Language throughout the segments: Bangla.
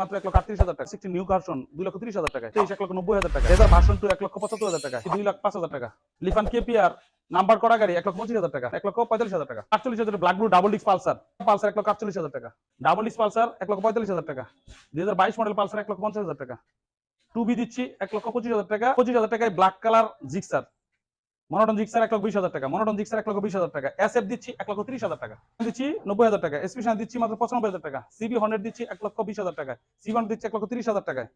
মাত্র এক লক্ষ আটত্রিশ হাজার টাকা। নিউ ভার্সন দুই লক্ষ হাজার টাকা, তেইশ এক লক্ষ নব্বই হাজার টাকা। টু এক লক্ষ পঁচাত্তর হাজার টাকা, দুই লাখ পাঁচ হাজার টাকা। লিফান কেপিআর নাম্বার করা গাড়ি এক লক্ষ পঁচিশ হাজার টাকা, এক লক্ষ পঁয়তাল্লিশ হাজার টাকা। আটচল্লিশ হাজার black blue double disc Pulsar Pulsar এক লক্ষ আটচল্লিশ হাজার টাকা। ডাবল ডিস্ক পালসার এক লক্ষ পঁয়তাল্লিশ হাজার টাকা। দুই হাজার বাইশ মডেল পালসার এক লক্ষ পঞ্চাশ হাজার টাকা। টু বি দিচ্ছি এক লক্ষ পঁচিশ হাজার টাকা, পঁচিশ হাজার টাকায় black colour Gixxer monotone Gixxer এক লক্ষ বিশ হাজার টাকা মনোটন জিক্সার এক লক্ষ বিশ হাজার টাকা এস এফ দিচ্ছি এক লক্ষ ত্রিশ হাজার টাকা দিচ্ছি নব্বই হাজার টাকা এসপি দিচ্ছি মাত্র পঁচানব্বই হাজার টাকা সিবি হন্ড্রেড দিচ্ছি এক লক্ষ বিশ হাজার টাকা সিবান দিচ্ছি এক লক্ষ তিরিশ হাজার টাকায়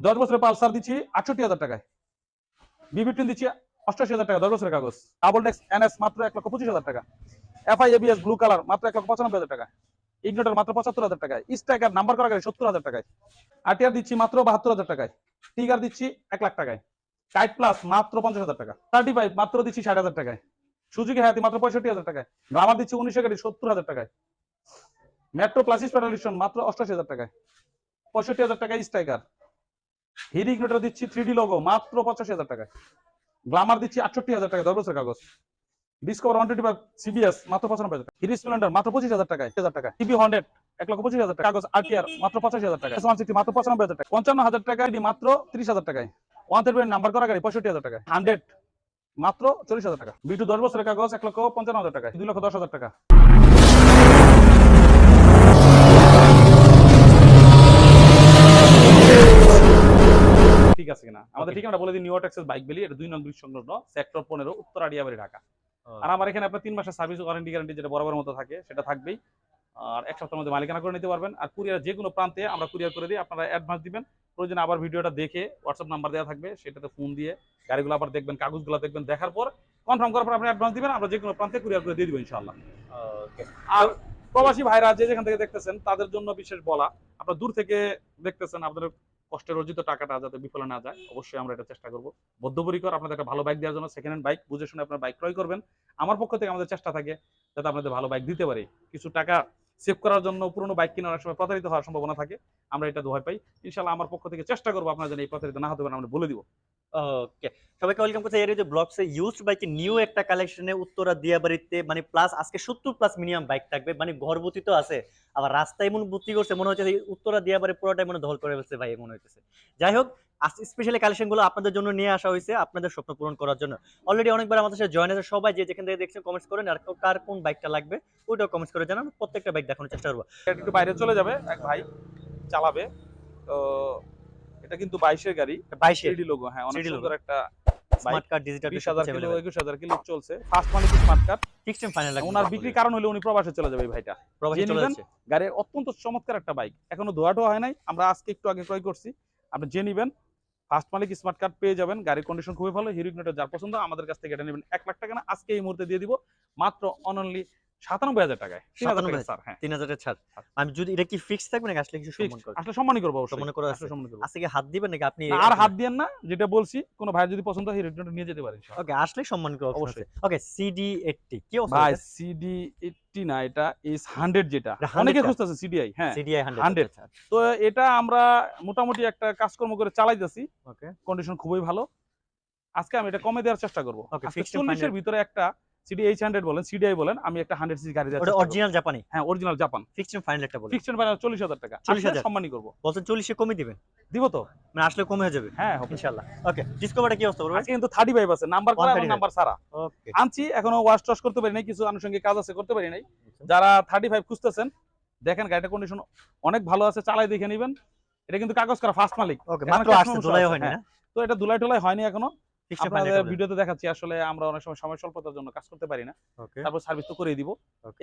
দশ বছরের পালসার দিচ্ছি আটষট্টি হাজার টাকায় বিবিটিন দিচ্ছি অষ্টাশি হাজার টাকা দশ বছরের কাগজ ডাবল ডেক্স এনএস মাত্র এক লক্ষ পঁচিশ হাজার টাকা এফআই এবিএস ব্লু কালার মাত্র এক লক্ষ পঁচানব্বই হাজার টাকা ইগনোটার মাত্র পঁচাত্তর হাজার টাকায় স্ট্রাইকার নাম্বার করা গাড়ি সত্তর হাজার টাকায় আরটিআর দিচ্ছি মাত্র বাহাত্তর হাজার টাকায় টিগার দিচ্ছি এক লাখ টাকায় কাইট প্লাস মাত্র পঞ্চাশ হাজার টাকা থার্টি ফাইভ মাত্র দিচ্ছি ষাট হাজার টাকায় সুজুকি হায়াতি মাত্র পঁয়ষট্টি হাজার টাকায় গ্রামার দিচ্ছি উনিশশো গাড়ি সত্তর হাজার টাকায় মেট্রো প্লাসিস পেডালিশন মাত্র অষ্টাশি হাজার টাকায় পঁয়ষট্টি হাজার টাকায় স্ট্রাইকার হিরি ইগনোটার দিচ্ছি থ্রি লোগো মাত্র পঁচাশি হাজার টাকায় গ্লামার দিচ্ছি আটষট্টি হাজার টাকা দশ বছরের কাগজ Discover one twenty five CBS মাত্র পঁচানব্বই হাজার টাকা হিরি স্প্লেন্ডার মাত্র পঁচিশ হাজার টাকা হাজার টাকা টিভি হান্ড্রেড এক লক্ষ পঁচিশ হাজার টাকা কাগজ আরটিআর মাত্র পঁচাশি হাজার টাকা মাত্র পঁচানব্বই হাজার টাকা পঞ্চান্ন হাজার টাকা মাত্র ত্রিশ হাজার টাকায় ওয়ান নাম্বার করা গাড়ি পঁয়ষট্টি হাজার টাকা হান্ড্রেড মাত্র চল্লিশ হাজার টাকা। বিটু দশ বছরের কাগজ এক লক্ষ পঞ্চান্ন হাজার টাকা দুই লক্ষ দশ হাজার টাকা। ঠিক আছে কিনা? আমাদের বলে নিউ টেক্সাস বাইক বেলি এটা দুই নং ব্রিজ সংলগ্ন সেক্টর পনেরো উত্তর আড়িয়াবাড়ি ঢাকা। আর আমার এখানে আপনার তিন মাসের সার্ভিস ওয়ারেন্টি গ্যারান্টি যেটা বরাবর মতো থাকে সেটা থাকবেই। আর এক সপ্তাহের মধ্যে মালিকানা করে নিতে পারবেন। আর কুরিয়ার যে কোনো প্রান্তে আমরা কুরিয়ার করে দিই আপনারা অ্যাডভান্স দিবেন। প্রয়োজনে আবার ভিডিওটা দেখে হোয়াটসঅ্যাপ নাম্বার দেওয়া থাকবে সেটাতে ফোন দিয়ে গাড়িগুলো আবার দেখবেন কাগজগুলো দেখবেন দেখার পর কনফার্ম করার পর আপনি অ্যাডভান্স দিবেন আমরা যে কোনো প্রান্তে কুরিয়ার করে দিয়ে দিব ইনশাআল্লাহ। ওকে আর প্রবাসী ভাইরা যে যেখান থেকে দেখতেছেন তাদের জন্য বিশেষ বলা আপনারা দূর থেকে দেখতেছেন আপনাদের কষ্টের অর্জিত টাকাটা যাতে বিফলে না যায় অবশ্যই আমরা এটা চেষ্টা করব। বদ্ধপরিকর আপনাদের একটা ভালো বাইক দেওয়ার জন্য সেকেন্ড হ্যান্ড বাইক বুঝে শুনে আপনার বাইক ক্রয় করবেন। আমার পক্ষ থেকে আমাদের চেষ্টা থাকে যাতে আপনাদের ভালো বাইক দিতে পারি। কিছু টাকা সেভ করার জন্য পুরনো বাইক কিনে অনেক সময় প্রতারিত হওয়ার সম্ভাবনা থাকে। আমরা এটা দোহাই পাই। ইনশাল্লাহ আমার পক্ষ থেকে চেষ্টা করব আপনারা যেন এই প্রতারিত না হতে আমরা বলে দিব। ওকে সবাইকে ওয়েলকাম করছি এর যে ব্লগসে ইউজড বাইকে নিউ একটা কালেকশনে উত্তরা দিয়াবাড়িতে মানে প্লাস আজকে সত্তর প্লাস মিনিমাম বাইক থাকবে মানে ঘরবতি তো আছে, আবার রাস্তায় এমন ভর্তি করছে, মনে হচ্ছে উত্তরা দিয়াবাড়ি পুরোটাই মনে ধল করে ফেলছে ভাই, মনে হচ্ছে যাই হোক স্পেশালি কালেকশনগুলো আপনাদের জন্য নিয়ে আসা হয়েছে আপনাদের স্বপ্ন পূরণ করার জন্য। অলরেডি অনেকবার আমাদের সাথে জয়েন আছে সবাই যে যেখান থেকে দেখছেন কমেন্টস করেন আর কার কোন বাইকটা লাগবে ওইটাও কমেন্টস করে জানান প্রত্যেকটা বাইক দেখানোর চেষ্টা করব। একটু বাইরে চলে যাবে এক ভাই চালাবে। তো এটা কিন্তু বাইশের গাড়ি বাইশে থ্রিডি লোগো হ্যাঁ অনেক সুন্দর একটা স্মার্ট কার্ড ডিজিটাল বিশ হাজার কিলো একুশ হাজার কিলো চলছে। ফার্স্ট মানে smart card fixed final owner বিক্রির কারণ হলে উনি প্রবাসে চলে যাবে ভাইটা। প্রবাসী চলে যাচ্ছে। গাড়ির অত্যন্ত চমৎকার একটা বাইক এখনও ধোয়া টোয়া হয় নাই আমরা আজকে একটু আগে ক্রয় করছি। আপনি যে নিবেন ফার্স্ট মালিক স্মার্ট কার্ড পেয়ে যাবেন, গাড়ির কন্ডিশন খুবই ভালো হিরো ইগনিটর যার পছন্দ আমাদের কাছ থেকে এটা নেবেন। এক লাখ টাকা না, আজকে এই মুহূর্তে দিয়ে দিব, মাত্র অনলি সাতানব্বই হাজার টাকায়। তিন হাজার টাকা 97,000 স্যার হ্যাঁ। ছাড়। আমি যদি এটা কি ফিক্স থাকবে নাকি আসলে কিছু সম্মান। আসলে সম্মানই করব সম্মান করা আসলে সম্মান করব। আজকে হাত দিবেন নাকি আপনি আর হাত দিয়েন না যেটা বলছি কোনো ভাই যদি পছন্দ হয় ইগনিটর নিয়ে যেতে পারেন ওকে আসলে সম্মান করা অবশ্যই। ওকে সিডি 80 কি অবস্থা ভাই সিডি এইটটি না এটা এস হান্ড্রেড যেটা। অনেকে খুঁজতেছে সিডিআই হ্যাঁ সিডিআই 100 100 তো এটা আমরা মোটামুটি একটা কাজকর্ম করে চালাইতেছি। ওকে কন্ডিশন খুবই ভালো। আজকে আমি এটা কমে দেওয়ার চেষ্টা করব। চল্লিশের ভিতরে একটা সিডি এইচ হান্ড্রেড বলেন সিডিআই বলেন আমি একটা হান্ড্রেড সিসি গাড়ি করব। অরিজিনাল জাপানি হ্যাঁ অরিজিনাল জাপান ফিক্সড ফাইনাল একটা ফিক্সড ফাইনাল চল্লিশ হাজার টাকা। 40,000 40,000 সম্মানই করব। বলছেন 40 এ কমই দিবেন। দিব তো? মানে আসলে কমে যাবে। হ্যাঁ ইনশাআল্লাহ। ওকে ডিসকভারটা কি অবস্থা বলবেন আজকে কিন্তু থার্টি ফাইভ আছে নাম্বার করা এবং নাম্বার ছাড়া। ওকে আনছি এখনও ওয়াশ টস করতে পারি নাই কিছু আনুষঙ্গিক কাজ আছে করতে পারি নাই। যারা থার্টি ফাইভ খুঁজতেছেন দেখেন গাড়িটা কন্ডিশন অনেক ভালো আছে চালাই দেখে নেবেন। এটা কিন্তু কাগজ করা ফার্স্ট মালিক। ওকে মাত্র আসছে আছে, হয়নি হ্যাঁ। না? তো এটা দুলাই টুলাই হয়নি এখনও। আপনাদের ভিডিওতে দেখাচ্ছি আসলে আমরা অনেক সময় সময় স্বল্পতার জন্য কাজ করতে পারি না। তারপর সার্ভিস তো করে দিব।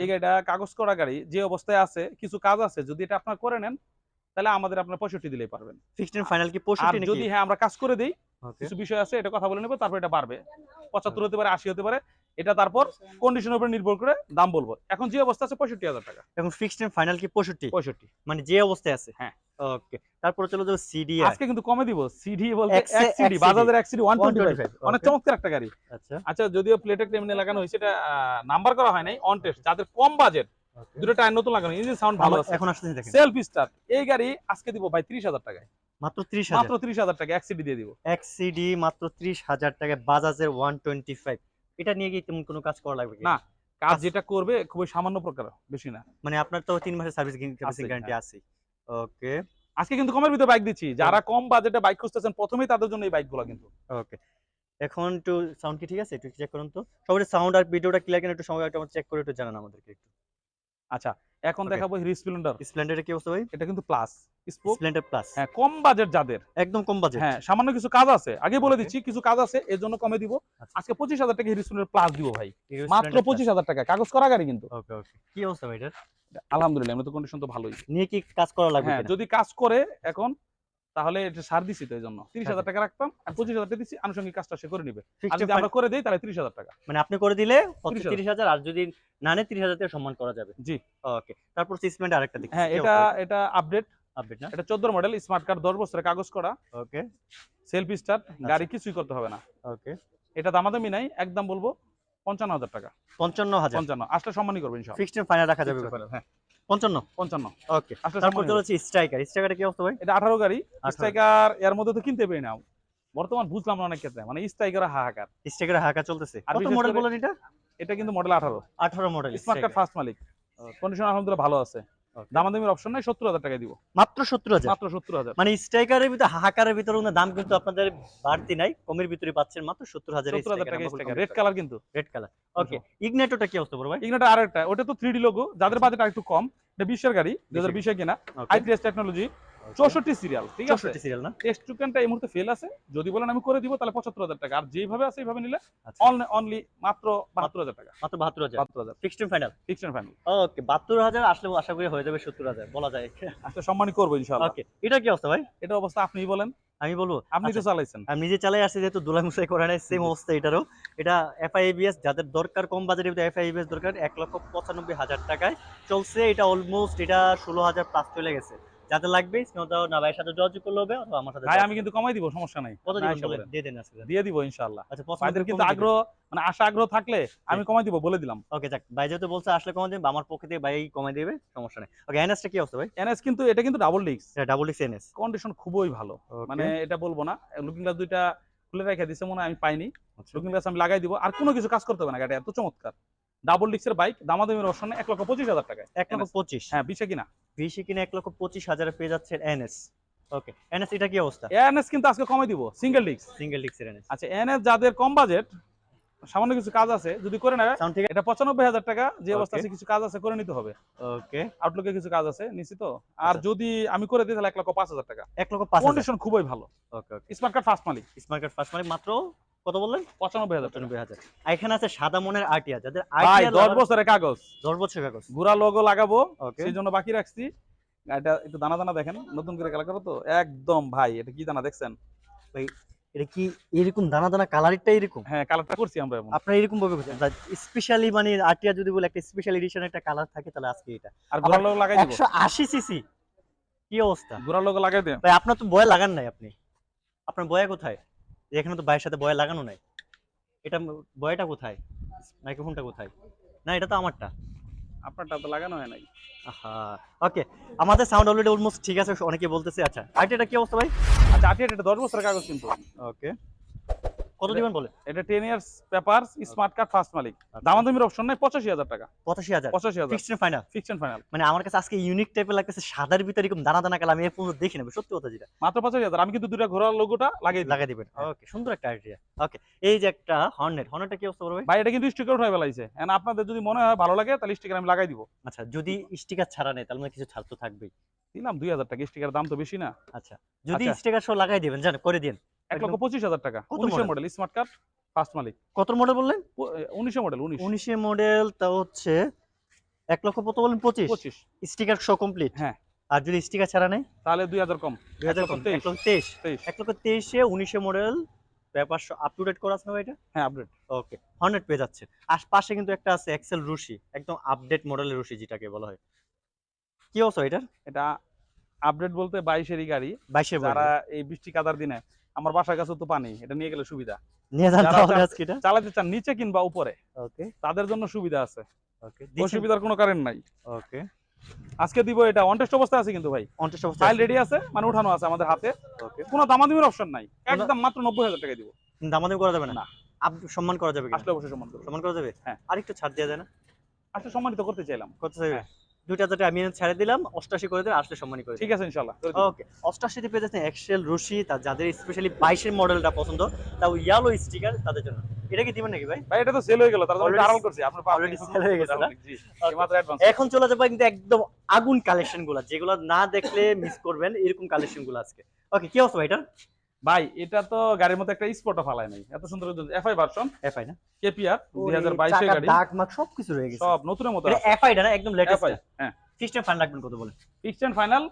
এই গাড়িটা কাগজ করা গাড়ি যে অবস্থায় আছে কিছু কাজ আছে যদি এটা আপনার করে নেন তাহলে আমাদের আপনার পঁয়ষট্টি দিলেই পারবেন। ফিক্সড ফাইনাল কি আর 65 নাকি? যদি হ্যাঁ আমরা কাজ করে দিই কিছু বিষয় আছে এটা কথা বলে নেব তারপর এটা বাড়বে। পঁচাত্তর হতে পারে আশি হতে পারে এটা তারপর কন্ডিশনের উপর নির্ভর করে দাম বলব। এখন যে অবস্থা আছে পঁয়ষট্টি হাজার টাকা। এখন ফিক্সড ফাইনাল কি 65 পঁয়ষট্টি। মানে যে অবস্থায় আছে? হ্যাঁ। ওকে তারপরে চলে যাব সিডি আজকে কিন্তু কমে দিব। সিডি বলতে বাজাজের এক সিডি ওয়ান টোয়েন্টি ফাইভ 125 অনেক চমৎকার একটা গাড়ি। আচ্ছা। আচ্ছা যদিও প্লেটের লাগানো হয়েছে এটা নাম্বার করা হয় নাই অন টেস্ট যাদের কম বাজেট দুটো টায়ার নতুন লাগানো ইঞ্জিন সাউন্ড ভালো আছে। এখন দেখেন। সেলফ স্টার্ট এই গাড়ি আজকে দিব ভাই ত্রিশ হাজার টাকায়। মাত্র 30 মাত্র হাজার ত্রিশ হাজার টাকা এক সিডি দিয়ে দিব। এক সিডি মাত্র 30 হাজার টাকা বাজাজের 125 এটা নিয়ে কি তেমন কোনো কাজ করা লাগবে না। কাজ আচ্ছা। যেটা করবে খুবই সামান্য প্রকার বেশি না। মানে আপনার তো তিন মাসের সার্ভিস গ্যারান্টি আছে ওকে আজকে কিন্তু কমের ভিতরে বাইক দিচ্ছি। যারা কম বাজেটে বাইক খুঁজতেছেন প্রথমেই তাদের জন্য এই বাইকগুলো কিন্তু। ওকে এখন একটু সাউন্ড কি ঠিক আছে? একটু চেক করুন তো। সবাই সাউন্ড আর ভিডিওটা ক্লিয়ার কিনা একটু সময় একটু চেক করে একটু জানান আমাদেরকে একটু। আচ্ছা এখন. দেখাবো হিরো স্প্লেন্ডার। স্প্লেন্ডারের কি অবস্থা ভাই? এটা কিন্তু প্লাস স্প্লেন্ডার প্লাস হ্যাঁ কম বাজেট যাদের। একদম কম বাজেট। হ্যাঁ সামান্য কিছু কাজ আছে। আগে বলে দিচ্ছি কিছু কাজ আছে এর জন্য কমে দিব। আচ্ছা। আজকে পঁচিশ হাজার টাকা হিরো স্প্লেন্ডার প্লাস দিব ভাই। মাত্র পঁচিশ হাজার টাকা। কাগজ করা গাড়ি কিন্তু। ওকে ওকে কি অবস্থা ভাই এটার? আলহামদুলিল্লাহ এমনি তো কন্ডিশন তো ভালোই। নিয়ে কি কাজ করা লাগবে হ্যাঁ যদি কাজ করে এখন তাহলে এটা সার দিছি তো এই জন্য তিরিশ হাজার আচ্ছা। টাকা রাখতাম আর পঁচিশ হাজার টাকা দিচ্ছি আনুষঙ্গিক কাজটা সে করে নিবে। আর যদি আমরা করে দিই তাহলে তিরিশ হাজার টাকা। মানে আপনি করে দিলে 30,000 তিরিশ হাজার। আর যদি না নেয় তিরিশ হাজার সম্মান করা যাবে। জি। ওকে তারপর সিসমেন্ট আরেকটা দেখি। হ্যাঁ এটা এটা আপডেট আপডেট না? এটা চোদ্দ মডেল স্মার্ট কার্ড দশ বছরের কাগজ করা। Okay selfie start. গাড়ি কিছুই করতে হবে না। ওকে এটা দামাদামি নাই একদম বলব পঞ্চান্ন হাজার টাকা। পঞ্চান্ন হাজার। পঞ্চান্ন আসলে সম্মানই করব ইনশাল্লাহ ফিক্সড ফাইনাল রাখা যাবে হ্যাঁ। পঞ্চান্ন? পঞ্চান্ন। ওকে আসলে তারপর তো। হচ্ছে স্ট্রাইকার স্ট্রাইকার কি অবস্থা ভাই? এটা আঠারো গাড়ি। স্ট্রাইকার এর মধ্যে তো কিনতে পেয়ে নাও বর্তমান বুঝলাম না অনেক ক্ষেত্রে। মানে স্ট্রাইকার হাহাকার। স্ট্রাইকার হাঁকা চলতেছে। কত মডেল বলেন এটা? এটা কিন্তু মডেল আঠারো। আঠারো মডেল স্মার্ট কার্ড ফার্স্ট মালিক। কন্ডিশন আলহামদুলিল্লাহ ভালো আছে। দামাদামির অপশন নাই সত্তর হাজার টাকায় দিব। মাত্র সত্তর হাজার? মাত্র সত্তর হাজার। মানে স্ট্রাইকারের ভিতরে হাহাকারের ভিতরে দাম কিন্তু আপনাদের বাড়তি নাই কমের ভিতরে পাচ্ছেন মাত্র সত্তর হাজার সত্তর হাজার টাকা রেড কালার কিন্তু রেড কালার ওকে ইগনেটোটা কি অবস্থা বড় ভাই? আর আরেকটা ওটা তো থ্রি ডি লোগো যাদের বাজেট একটু কম এটা বিশের গাড়ি দু হাজার বিশে কিনা আই থ্রি টেকনোলজি চৌষট্টি সিরিয়াল ঠিক আছে? সিরিয়াল না? টেস্ট টুকেনটা এই মুহূর্তে ফেল আছে। যদি বলেন আমি করে দিব তাহলে পঁচাত্তর হাজার টাকা। আর যেভাবে আছে এইভাবে নিলে আচ্ছা। অনলি মাত্র বাহাত্তর হাজার টাকা। মাত্র বাহাত্তর হাজার? বাহাত্তর হাজার। Fixed final fixed final okay বাহাত্তর হাজার আসলে আশা করি হয়ে যাবে সত্তর হাজার বলা যায়। আজকে সম্মানই করব ইনশাআল্লাহ। ওকে এটা কি অবস্থা ভাই? এটা অবস্থা আপনিই বলেন। আমি বলব। আপনি তো আচ্ছা, চালাইছেন। আমি নিজে চালাই আসছি যেহেতু দুলাই মুসাই করে নাই সেম অবস্থা এটারও। এটা এফআইবিএস যাদের দরকার কম বাজারে এফআইবিএস দরকার এক লক্ষ পঁচানব্বই হাজার টাকায় চলছে। এটা অলমোস্ট এটা ষোলো হাজার প্লাস চলে গেছে। যাদের লাগবে না ভাইয়ের সাথে যোগাযোগ করলে হবে অথবা আমার সাথে ভাই আমি কিন্তু কমাই দিব সমস্যা নাই। কত। দিয়ে দেন আজকে। দিয়ে দিব ইনশাআল্লাহ। আচ্ছা ভাইদের কিন্তু আগ্রহ মানে আশা আগ্রহ থাকলে আমি কমাই দিব বলে দিলাম। ওকে যাক ভাই যেহেতু বলছে আসলে কমাই দেবে আমার পক্ষে থেকে ভাই কমাই দিবে সমস্যা নেই। ওকে এনএসটা কি অবস্থা ভাই? এনএস কিন্তু এটা কিন্তু ডাবল ডিস্ক এটা ডাবল ডিক্স এনএস। কন্ডিশন খুবই ভালো। মানে এটা বলব না লুকিং গ্লাস দুইটা খুলে রেখে দিছে মনে হয় আমি পাইনি। আচ্ছা। লুকিং গ্লাস আমি লাগাই দিব আর কোনো কিছু কাজ করতে হবে না গাড়ি এত চমৎকার। ডাবল ডিস্কের বাইক দামাদামির অপশন এক লক্ষ পঁচিশ হাজার টাকায়। এক লক্ষ পঁচিশ। হ্যাঁ বিশে কিনা? বিশে কিনে এক লক্ষ পঁচিশ হাজারে পেয়ে যাচ্ছে এনএস ওকে এনএস এটা কি অবস্থা? এনএস কিন্তু আজকে কমাই দিব সিঙ্গেল ডিস্ক সিঙ্গেল ডিক্সের এনএস আচ্ছা এনএস যাদের কম বাজেট সামান্য কিছু কাজ আছে যদি করে এটা পঁচানব্বই হাজার টাকা যে অবস্থা আছে কিছু কাজ আছে করে নিতে হবে। ওকে আউটলুকে কিছু কাজ আছে নিশ্চিত আর আচ্ছা। যদি আমি করে দিই তাহলে এক লক্ষ পাঁচ হাজার টাকা। এক লক্ষ পাঁচ হাজার। কন্ডিশন খুবই ভালো। ওকে স্মার্ট কার্ড ফার্স্ট মালিক। স্মার্ট কার্ড ফার্স্ট মানে মাত্র কত বললেন? পঁচানব্বই হাজার পঁচানব্বই হাজার। এখানে আছে সাদা মনের আরটিআর যাদের দশ বছরের কাগজ। দশ বছর কাগজ। লোগো লাগাবো সেই জন্য বাকি রাখছি। এটা একটু দানা দানা দেখেন নতুন করে কালার করো তো। একদম ভাই এটা কি দানা দেখছেন? এটা কি এরকম দানা দানা কালারটা এরকম? হ্যাঁ কালারটা করছি আমরা আপনারা এরকম ভাবে স্পেশালি মানে আরটিআর যদি বলে একটা স্পেশাল এডিশন একটা কালার থাকে তাহলে আজকে এটা। আর গুড়া লোগো লাগাই দিব। একশো আশি সিসি কি অবস্থা? গুড়া লোগো লাগাই দিন। ভাই আপনার তো বয় লাগান নাই আপনি। আপনার বয়া কোথায়? এখানে তো ভাইয়ের সাথে বয়া লাগানো নাই। এটা বয়টা কোথায়? মাইক্রোফোনটা কোথায়? না এটা তো আমারটা। আপনারটা তো লাগানো হয় নাই। আহা ওকে আমাদের সাউন্ড অলরেডি অলমোস্ট ঠিক আছে অনেকে বলতেছে। আচ্ছা আইটি এটা কি অবস্থা ভাই? আচ্ছা আইটি এটা দশ বছরের কাগজ কিন্তু। ওকে। কত দিবেন বলে? এটা ten years paper smart card first মালিক। দামাদামির অপশন নাই পঁচাশি হাজার টাকা। পঁচাশি হাজার? পঁচাশি হাজার। ফিক্সড ফাইনাল ফিকশন ফাইনাল মানে আমার কাছে আজকে ইউনিক টাইপের লাগতেছে সাদার ভিতরে এরকম দানা দানা এর পর্যন্ত দেখি না সত্যি কথা যেটা। মাত্র পঁচাশি হাজার। আমি কিন্তু দুটা ঘোড়ার লোগোটা লাগাই দিই। লাগাই দিবেন। ওকে সুন্দর একটা আইডিয়া ওকে এই যে একটা হর্নেট হর্নেটটা কি অবস্থা করবে ভাই? এটা কিন্তু স্টিকার উঠাই ফেলাইছে। এন্ড আপনাদের যদি মনে হয় ভালো লাগে তাহলে স্টিকার আমি লাগাই দিব। আচ্ছা যদি স্টিকার ছাড়া নেই তাহলে কিছু ছাড় তো থাকবেই। দিলাম দুই হাজার টাকা। স্টিকার দাম তো বেশি না। আচ্ছা যদি আচ্ছা। স্টিকার সহ লাগাই দিবেন জান করে দিন এক লক্ষ পঁচিশ হাজার টাকা। কত উনিশের মডেল স্মার্ট কার্ড ফার্স্ট মালিক। কত মডেল বললেন? উনিশে মডেল উনিশ। উনিশে মডেল তা হচ্ছে এক লক্ষ কত বললেন পঁচিশ? পঁচিশ। স্টিকার সহ কমপ্লিট হ্যাঁ। আর যদি স্টিকার ছাড়া নেই তাহলে দুই হাজার কম। দুই হাজার কম, তেইশ। এক লক্ষ তেইশ। তেইশ। এক লক্ষ তেইশে উনিশে মডেল ব্যাপার আপ টু ডেট করা আছে না ভাই এটা হ্যাঁ আপডেট ওকে হান্ড্রেড পেয়ে যাচ্ছে। আর পাশে কিন্তু একটা আছে এক্সেল রুশি একদম আপডেট মডেলের রুশি যেটাকে বলা হয়। কি অবস্থা এটার? এটা আপডেট বলতে বাইশেরই গাড়ি। বাইশের যারা এই বৃষ্টি কাদার দিনে আমার বাসার কাছে তো পানি এটা নিয়ে গেলে সুবিধা। চালাতে চান নিচে কিংবা উপরে ওকে। তাদের জন্য সুবিধা আছে। ওকে অসুবিধার কোনো কারণ নাই। ওকে। আজকে দিব এটা অনটেস্ট অবস্থা আছে কিন্তু ভাই। পঞ্চাশ অবস্থা ফাইল রেডি আছে মানে উঠানো আছে আমাদের হাতে। ওকে। কোনো দামাদামির অপশন নাই। একদম মাত্র নব্বই হাজার টাকা দিব। দামাদামি করা যাবে না। আপ সম্মান করা যাবে আসলে অবশ্যই সম্মান করব। সম্মান করা যাবে? হ্যাঁ। আর একটু ছাড় দেওয়া যায় না আসলে সম্মানিত করতে চাইলাম। কত চাইবে? হ্যাঁ। দুইটা টাকা আমি ছেড়ে দিলাম অষ্টাশি করে দেন আসলে সম্মানী করে ঠিক আছে ইনশাল্লাহ ওকে অষ্টাশিতে পেয়ে যাচ্ছেন এক্সেল রশি তার যাদের স্পেশালি বাইশের মডেলটা পছন্দ তাও ইয়ালো স্টিকার তাদের জন্য। এটা কি দিবেন নাকি ভাই? ভাই এটা তো সেল হয়ে গেল তার জন্য আড়াল করছি আপনার already sell হয়ে গেছে জি মাত্র অ্যাডভান্স এখন চলে যাব কিন্তু একদম আগুন কালেকশনগুলা যেগুলো না দেখলে মিস করবেন এরকম কালেকশনগুলো আজকে। ওকে কি অবস্থা ভাই এটা ভাই এটা তো গাড়ির মতো একটা স্পটও ফালায় নাই। এত সুন্দর এফআই ভার্সন এফআই না? কেপিআর দুই হাজার ওরে, বাইশের চাকার গাড়ি। দাগ মাগ সবকিছু রয়ে গেছে। সব নতুনের মতো এফআই না একদম লেটেস্ট এফআই হ্যাঁ। সিস্টেম ফান্ড রাখবেন কত বলে? ফিক্সড এন্ড ফাইনাল